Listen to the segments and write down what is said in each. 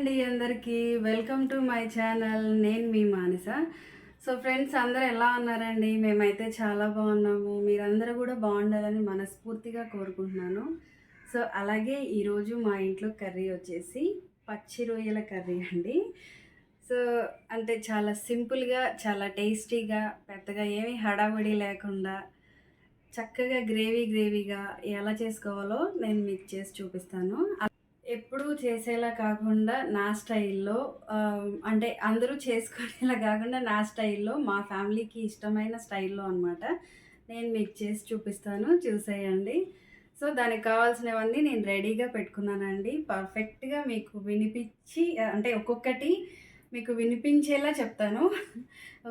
అండి అందరికీ. Welcome to my channel నేను మీ మానస. సో ఫ్రెండ్స్ అందరు ఎలా ఉన్నారండి? మేమైతే చాలా బాగున్నాము. మీరందరూ కూడా బాగుండాలని మనస్ఫూర్తిగా కోరుకుంటున్నాను. సో అలాగే ఈరోజు మా ఇంట్లో కర్రీ వచ్చేసి పచ్చి రొయ్యల కర్రీ అండి. సో అంటే చాలా సింపుల్గా చాలా టేస్టీగా పెద్దగా ఏమీ హడావిడి లేకుండా చక్కగా గ్రేవీ గ్రేవీగా ఎలా చేసుకోవాలో నేను మీకు చేసి చూపిస్తాను. ఎప్పుడూ చేసేలా కాకుండా నా స్టైల్లో అంటే అందరూ చేసుకునేలా కాకుండా నా స్టైల్లో మా ఫ్యామిలీకి ఇష్టమైన స్టైల్లో అనమాట నేను మీకు చేసి చూపిస్తాను చూసేయండి. సో దానికి కావాల్సినవన్నీ నేను రెడీగా పెట్టుకున్నానండి. పర్ఫెక్ట్గా మీకు వినిపించి అంటే ఒక్కొక్కటి మీకు వినిపించేలా చెప్తాను.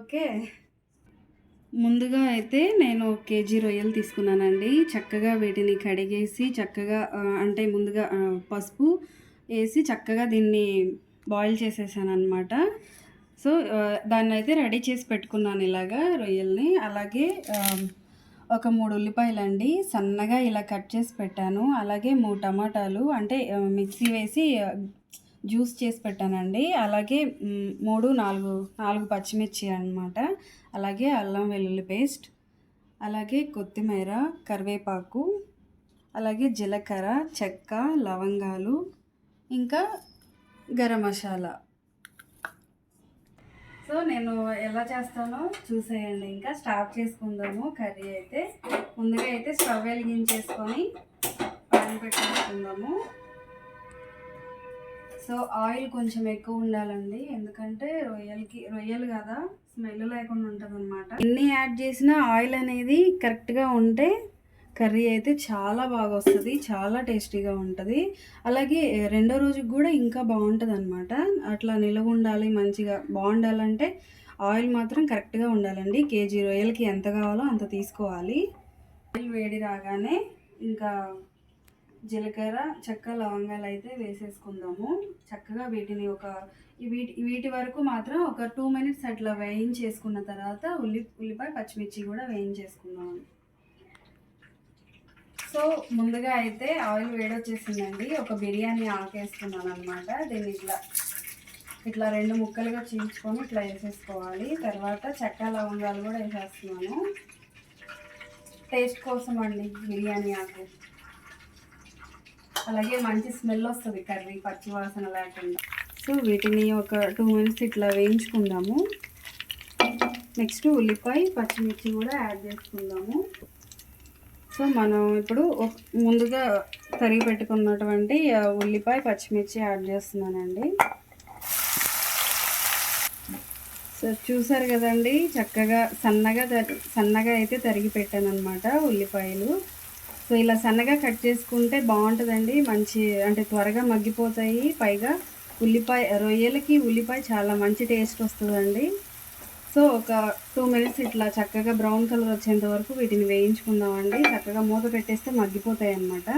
ఓకే? ముందుగా అయితే నేను ఒక కేజీ రొయ్యలు తీసుకున్నానండి. చక్కగా వీటిని కడిగేసి చక్కగా అంటే ముందుగా పసుపు వేసి చక్కగా దీన్ని బాయిల్ చేసేసాను అనమాట సో దాన్ని అయితే రెడీ చేసి పెట్టుకున్నాను ఇలాగా రొయ్యల్ని. అలాగే ఒక మూడు ఉల్లిపాయలు అండి సన్నగా ఇలా కట్ చేసి పెట్టాను. అలాగే మూడు టమాటాలు అంటే మిక్సీ వేసి జ్యూస్ చేసి పెట్టానండి. అలాగే మూడు నాలుగు నాలుగు పచ్చిమిర్చి అన్నమాట. అలాగే అల్లం వెల్లుల్లి పేస్ట్ అలాగే కొత్తిమీర కరివేపాకు అలాగే జీలకర్ర చెక్క లవంగాలు ఇంకా గరం మసాలా. సో నేను ఎలా చేస్తానో చూసేయండి. ఇంకా స్టార్ట్ చేసుకుందాము కర్రీ అయితే. ముందుగా అయితే స్టవ్ వెలిగించేసుకొని పాన్ పెట్టేసుకుందాము సో ఆయిల్ కొంచెం ఎక్కువ ఉండాలండి. ఎందుకంటే రొయ్యలకి రొయ్యలు కదా స్మెల్ లేకుండా ఉంటుంది అనమాట ఎన్ని యాడ్ చేసినా ఆయిల్ అనేది కరెక్ట్గా ఉంటే కర్రీ అయితే చాలా బాగా వస్తుంది చాలా టేస్టీగా ఉంటుంది. అలాగే రెండో రోజుకి కూడా ఇంకా బాగుంటుంది అనమాట అట్లా నిలవ ఉండాలి మంచిగా బాగుండాలంటే ఆయిల్ మాత్రం కరెక్ట్గా ఉండాలండి. కేజీ రొయ్యలకి ఎంత కావాలో అంత తీసుకోవాలి. ఆయిల్ వేడి రాగానే ఇంకా జీలకర్ర చెక్క లవంగాలు అయితే వేసేసుకుందాము. చక్కగా వీటిని ఒక వీటి వీటి వరకు మాత్రం ఒక టూ మినిట్స్ అట్లా వేయించేసుకున్న తర్వాత ఉల్లి ఉల్లిపాయ పచ్చిమిర్చి కూడా వేయించేసుకున్నాము సో ముందుగా అయితే ఆయిల్ వేడొచ్చేసిందండి. ఒక బిర్యానీ ఆకేసుకున్నాను అనమాట దీన్ని ఇట్లా ఇట్లా రెండు ముక్కలుగా చీల్చుకొని ఇట్లా వేసేసుకోవాలి. తర్వాత చెక్క లవంగాలు కూడా వేసేస్తున్నాను. టేస్ట్ కోసం అండి బిర్యానీ ఆకు. అలాగే మంచి స్మెల్ వస్తుంది కర్రీ పచ్చి వాసన లేకుండా. సో వీటిని ఒక టూ మినిట్స్ ఇట్లా వేయించుకుందాము. నెక్స్ట్ ఉల్లిపాయ పచ్చిమిర్చి కూడా యాడ్ చేసుకుందాము. సో మనం ఇప్పుడు ముందుగా తరిగి పెట్టుకున్నటువంటి ఉల్లిపాయ పచ్చిమిర్చి యాడ్ చేస్తున్నానండి. సో చూసారు కదండి చక్కగా సన్నగా సన్నగా అయితే తరిగి పెట్టాను అనమాట ఉల్లిపాయలు. సో ఇలా సన్నగా కట్ చేసుకుంటే బాగుంటుందండి. మంచి అంటే త్వరగా మగ్గిపోతాయి. పైగా ఉల్లిపాయ రొయ్యలకి ఉల్లిపాయ చాలా మంచి టేస్ట్ వస్తుందండి. సో ఒక టూ మినిట్స్ ఇట్లా చక్కగా బ్రౌన్ కలర్ వచ్చేంత వరకు వీటిని వేయించుకుందామండి. చక్కగా మూత పెట్టేస్తే మగ్గిపోతాయి అన్నమాట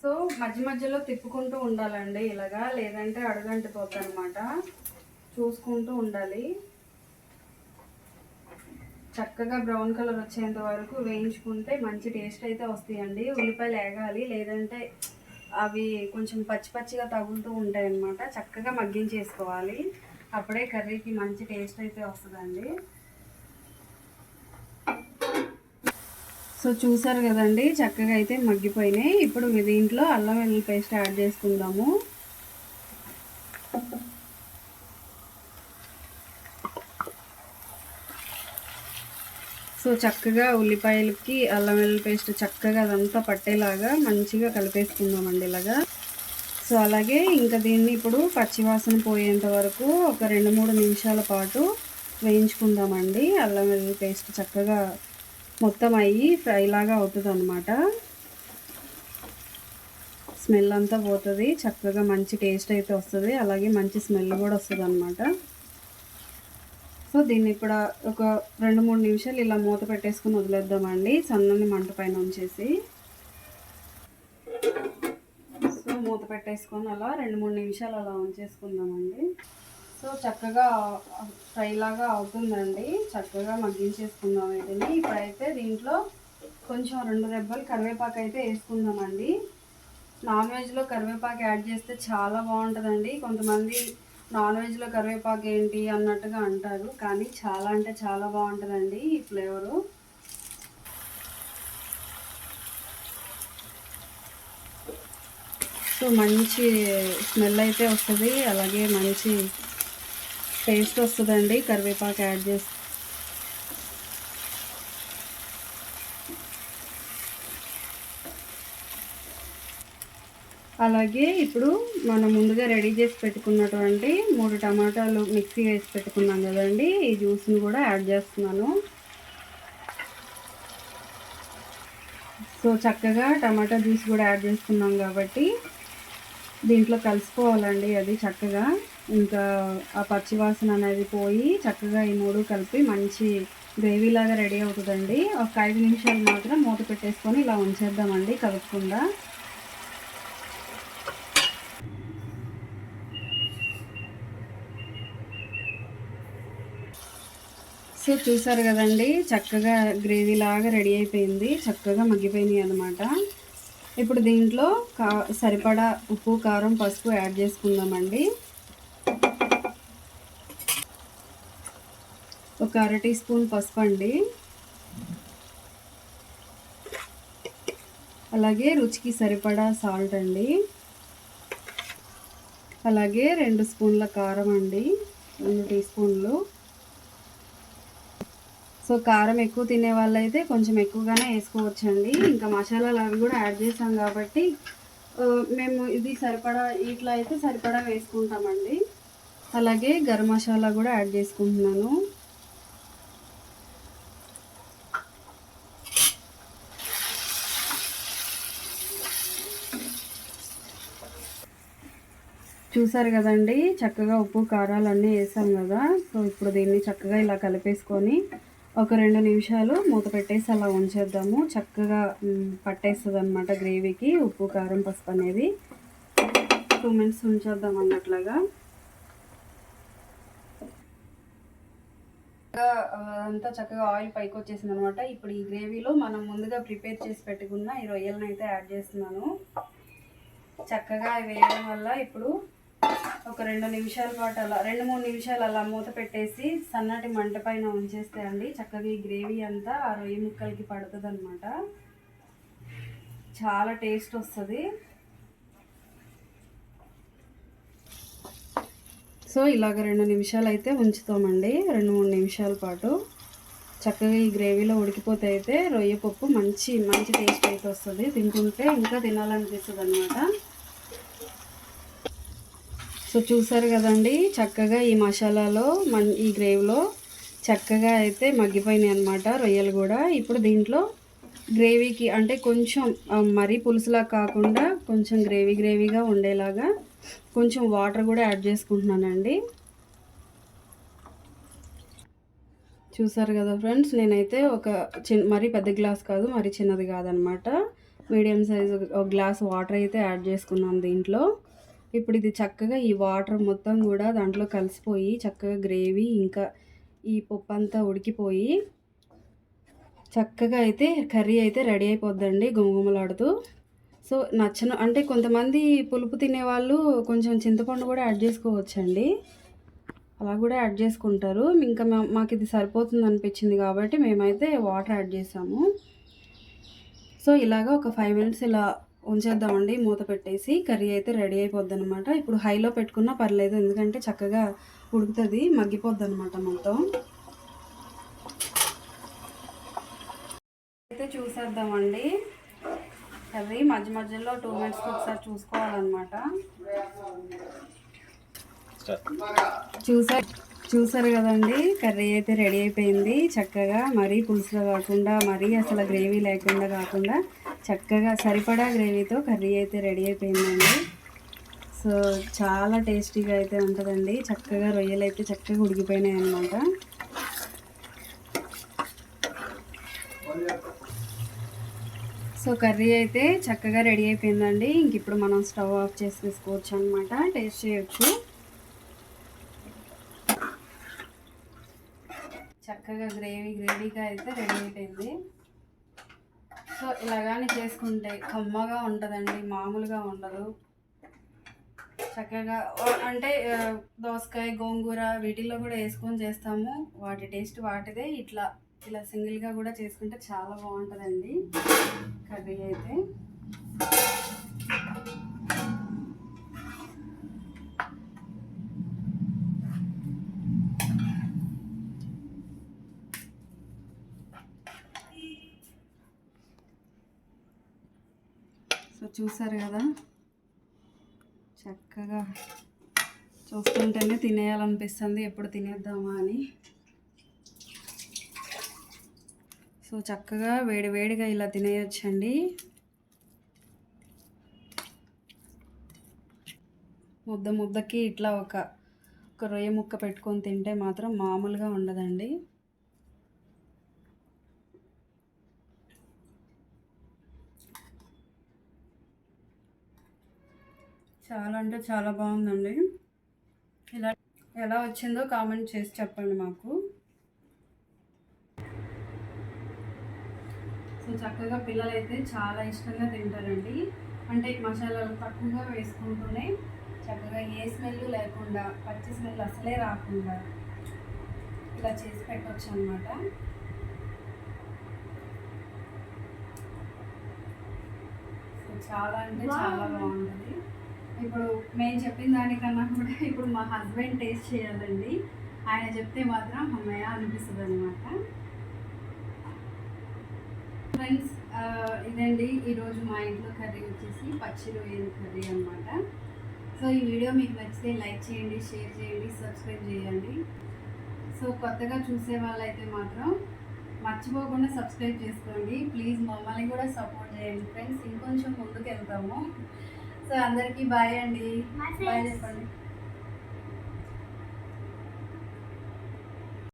సో మధ్య మధ్యలో తిప్పుకుంటూ ఉండాలండి ఇలాగా లేదంటే అడుగంటిపోతుంది అనమాట చూసుకుంటూ ఉండాలి. చక్కగా బ్రౌన్ కలర్ వచ్చేంత వరకు వేయించుకుంటే మంచి టేస్ట్ అయితే వస్తాయండి. ఉల్లిపాయలు వేగాలి లేదంటే అవి కొంచెం పచ్చి పచ్చిగా తగులుతూ ఉంటాయి అన్నమాట చక్కగా మగ్గించేసుకోవాలి. అప్పుడే కర్రీకి మంచి టేస్ట్ అయితే వస్తుందండి. సో చూసారు కదండి చక్కగా అయితే మగ్గిపోయినాయి. ఇప్పుడు మీ దీంట్లో అల్లం వెల్లుల్లి పేస్ట్ యాడ్ చేసుకుందాము. సో చక్కగా ఉల్లిపాయలకి అల్లం వెల్లుల్లి పేస్ట్ చక్కగా అదంతా పట్టేలాగా మంచిగా కలిపేసుకుందామండి ఇలాగా. సో అలాగే ఇంకా దీన్ని ఇప్పుడు పచ్చివాసన పోయేంత వరకు ఒక రెండు మూడు నిమిషాల పాటు వేయించుకుందామండి. అల్లం వెల్లుల్లి పేస్ట్ చక్కగా మొత్తం అయ్యి ఫ్రై లాగా అవుతుంది అనమాట స్మెల్ అంతా పోతుంది చక్కగా మంచి టేస్ట్ అయితే వస్తుంది అలాగే మంచి స్మెల్ కూడా వస్తుంది అనమాట సో దీన్ని ఇప్పుడు ఒక రెండు మూడు నిమిషాలు ఇలా మూత పెట్టేసుకుని వదిలేద్దామండి సన్నని మంట పైన ఉంచేసి. మూత పెట్టేసుకొని అలా రెండు మూడు నిమిషాలు అలా ఉంచేసుకుందామండి. సో చక్కగా ఫ్రై లాగా అవుతుందండి. చక్కగా మగ్గించేసుకుందాం వీటిని. ఇప్పుడైతే దీంట్లో కొంచెం రెండు రెబ్బలు కరివేపాకు అయితే వేసుకుందామండి. నాన్ వెజ్లో కరివేపాకు యాడ్ చేస్తే చాలా బాగుంటుందండి. కొంతమంది నాన్ వెజ్లో కరివేపాకు ఏంటి అన్నట్టుగా అంటారు కానీ చాలా అంటే చాలా బాగుంటుందండి ఈ ఫ్లేవరు. సో మంచి స్మెల్ అయితే వస్తుంది. అలాగే మంచి టేస్ట్ వస్తుందండి కరివేపాకు యాడ్ చేసి. అలాగే ఇప్పుడు మనం ముందుగా రెడీ చేసి పెట్టుకున్నటువంటి మూడు టమాటాలు మిక్సీ వేసి పెట్టుకున్నాం కదండి ఈ జ్యూస్ని కూడా యాడ్ చేస్తున్నాను. సో చక్కగా టమాటా జ్యూస్ కూడా యాడ్ చేసుకున్నాం కాబట్టి దీంట్లో కలిసిపోవాలండి అది చక్కగా. ఇంకా ఆ పచ్చివాసన అనేది పోయి చక్కగా ఈ మూడు కలిపి మంచి గ్రేవీ లాగా రెడీ అవుతుందండి. ఒక ఐదు నిమిషాలు మాత్రం మూత పెట్టేసుకొని ఇలా ఉంచేద్దామండి కలుపుకుండా సో చూసారు కదండి చక్కగా గ్రేవీ లాగా రెడీ అయిపోయింది చక్కగా మగ్గిపోయినాయి అనమాట ఇప్పుడు దీంట్లో కా సరిపడా ఉప్పు కారం పసుపు యాడ్ చేసుకుందామండి. ఒక అర టీ స్పూన్ పసుపు అండి. అలాగే రుచికి సరిపడా సాల్ట్ అండి. అలాగే రెండు స్పూన్ల కారం అండి రెండు టీ స్పూన్లు. సో కారం ఎక్కువ తినే వాళ్ళైతే కొంచెం ఎక్కువగానే వేసుకోవచ్చండి. ఇంకా మసాలాలు అవి కూడా యాడ్ చేసాం కాబట్టి మేము ఇది సరిపడా ఇట్లా అయితే సరిపడా వేసుకుంటామండి. అలాగే గరం మసాలా కూడా యాడ్ చేసుకుంటున్నాను. చూసారు కదండి చక్కగా ఉప్పు కారాలు అన్నీ వేసాం కదా. సో ఇప్పుడు దీన్ని చక్కగా ఇలా కలిపేసుకొని ఒక రెండు నిమిషాలు మూత పెట్టేసి అలా ఉంచేద్దాము. చక్కగా పట్టేస్తుంది అనమాట గ్రేవీకి ఉప్పు కారం పసుపు అనేది. టూ మినిట్స్ ఉంచేద్దాం అన్నట్లుగా. అంతా చక్కగా ఆయిల్ పైకి వచ్చేసింది అనమాట ఇప్పుడు ఈ గ్రేవీలో మనం ముందుగా ప్రిపేర్ చేసి పెట్టుకున్న ఈ రొయ్యలను అయితే యాడ్ చేస్తున్నాను. చక్కగా వేయడం వల్ల ఇప్పుడు ఒక రెండు నిమిషాల పాటు అలా రెండు మూడు నిమిషాలు అలా మూత పెట్టేసి సన్నటి మంట పైన ఉంచేస్తే అండి చక్కగా ఈ గ్రేవీ అంతా ఆ రొయ్య ముక్కలకి పడుతుంది అనమాట చాలా టేస్ట్ వస్తుంది. సో ఇలాగ రెండు నిమిషాలు అయితే ఉంచుతామండి రెండు మూడు నిమిషాల పాటు. చక్కగా ఈ గ్రేవీలో ఉడికిపోతే అయితే రొయ్య పప్పు మంచి మంచి టేస్ట్ అయితే వస్తుంది. తింటుంటే ఇంకా తినాలనిపిస్తుంది అనమాట సో చూసారు కదండి చక్కగా ఈ మసాలాలో మన్ ఈ గ్రేవీలో చక్కగా అయితే మగ్గిపోయినాయి అనమాట రొయ్యలు కూడా. ఇప్పుడు దీంట్లో గ్రేవీకి అంటే కొంచెం మరీ పులుసులా కాకుండా కొంచెం గ్రేవీ గ్రేవీగా ఉండేలాగా కొంచెం వాటర్ కూడా యాడ్ చేసుకుంటున్నానండి. చూసారు కదా ఫ్రెండ్స్ నేనైతే ఒక చిన్న మరీ పెద్ద గ్లాస్ కాదు మరీ చిన్నది కాదనమాట మీడియం సైజు ఒక గ్లాస్ వాటర్ అయితే యాడ్ చేసుకున్నాను దీంట్లో. ఇప్పుడు ఇది చక్కగా ఈ వాటర్ మొత్తం కూడా దాంట్లో కలిసిపోయి చక్కగా గ్రేవీ ఇంకా ఈ పప్పు అంతా ఉడికిపోయి చక్కగా అయితే కర్రీ అయితే రెడీ అయిపోద్దండి గుమగుమలాడుతూ. సో నచ్చను అంటే కొంతమంది పులుపు తినేవాళ్ళు కొంచెం చింతపండు కూడా యాడ్ చేసుకోవచ్చండి. అలా కూడా యాడ్ చేసుకుంటారు. ఇంకా మా- మాకు ఇది సరిపోతుంది అనిపించింది కాబట్టి మేమైతే వాటర్ యాడ్ చేసాము. సో ఇలాగా ఒక ఫైవ్ మినిట్స్ ఇలా ఉంచేద్దామండి. మూత పెట్టేసి కర్రీ అయితే రెడీ అయిపోద్ది అనమాట ఇప్పుడు హైలో పెట్టుకున్నా పర్లేదు ఎందుకంటే చక్కగా ఉడుకుతుంది మగ్గిపోద్ది అనమాట మొత్తం. అయితే చూసేద్దామండి. కర్రీ మధ్య మధ్యలో టూ మినిట్స్కి ఒకసారి చూసుకోవాలన్నమాట. చూసా చూసారు కదండి కర్రీ అయితే రెడీ అయిపోయింది. చక్కగా మరీ పులుసులో కాకుండా మరీ అసలు గ్రేవీ లేకుండా కాకుండా చక్కగా సరిపడా గ్రేవీతో కర్రీ అయితే రెడీ అయిపోయిందండి. సో చాలా టేస్టీగా అయితే ఉంటుందండి. చక్కగా రొయ్యలు అయితే చక్కగా ఉడికిపోయినాయి అన్నమాట సో సో కర్రీ అయితే చక్కగా రెడీ అయిపోయిందండి. ఇంక ఇప్పుడు మనం స్టవ్ ఆఫ్ చేసి తీసుకోవచ్చు అనమాట టేస్ట్ చేయొచ్చు. చక్కగా గ్రేవీ గ్రేవీగా అయితే రెడీ అయిపోయింది. సో ఇలాగానే చేసుకుంటే కమ్మగా ఉంటుందండి మామూలుగా ఉండదు. చక్కగా అంటే దోసకాయ గోంగూర వీటిల్లో కూడా వేసుకొని చేస్తాము. వాటి టేస్ట్ వాటిదే. ఇట్లా ఇలా సింగిల్గా కూడా చేసుకుంటే చాలా బాగుంటుందండి కర్రీ అయితే. చూసారు కదా? చక్కగా చూస్తుంటేనే తినేయాలనిపిస్తుంది ఎప్పుడు తినేద్దామా అని. సో చక్కగా వేడి వేడిగా ఇలా తినేయొచ్చండి. ముద్ద ముద్దకి ఇట్లా ఒక ఒక రొయ్య ముక్క పెట్టుకొని తింటే మాత్రం మామూలుగా ఉండదండి. చాలా అంటే చాలా బాగుందండి. ఇలా ఎలా వచ్చిందో కామెంట్ చేసి చెప్పండి మాకు. సో చక్కగా పిల్లలైతే చాలా ఇష్టంగా తింటారండి. అంటే మసాలాలు తక్కువగా వేసుకుంటూనే చక్కగా ఏ స్మెల్ లేకుండా పచ్చి స్మెల్ అసలే రాకుండా ఇలా చేసి పెట్టవచ్చు అనమాట సో చాలా అంటే చాలా బాగుంటుంది. ఇప్పుడు మేము చెప్పిన దానికన్నా కూడా ఇప్పుడు మా హస్బెండ్ టేస్ట్ చేయాలండి. ఆయన చెప్తే మాత్రం అమ్మయ్య అనిపిస్తుంది అనమాట ఫ్రెండ్స్ ఇదండి. ఈరోజు మా ఇంట్లో కర్రీ వచ్చేసి పచ్చి రొయ్యల కర్రీ అనమాట సో ఈ వీడియో మీకు నచ్చితే లైక్ చేయండి షేర్ చేయండి సబ్స్క్రైబ్ చేయండి. సో కొత్తగా చూసే వాళ్ళైతే మాత్రం మర్చిపోకుండా సబ్స్క్రైబ్ చేసుకోండి. ప్లీజ్ మమ్మల్ని కూడా సపోర్ట్ చేయండి. ఫ్రెండ్స్ ఇంకొంచెం ముందుకు వెళ్తాము సో అందరికీ బాయ్ అండి. బాయ్ చెప్పండి.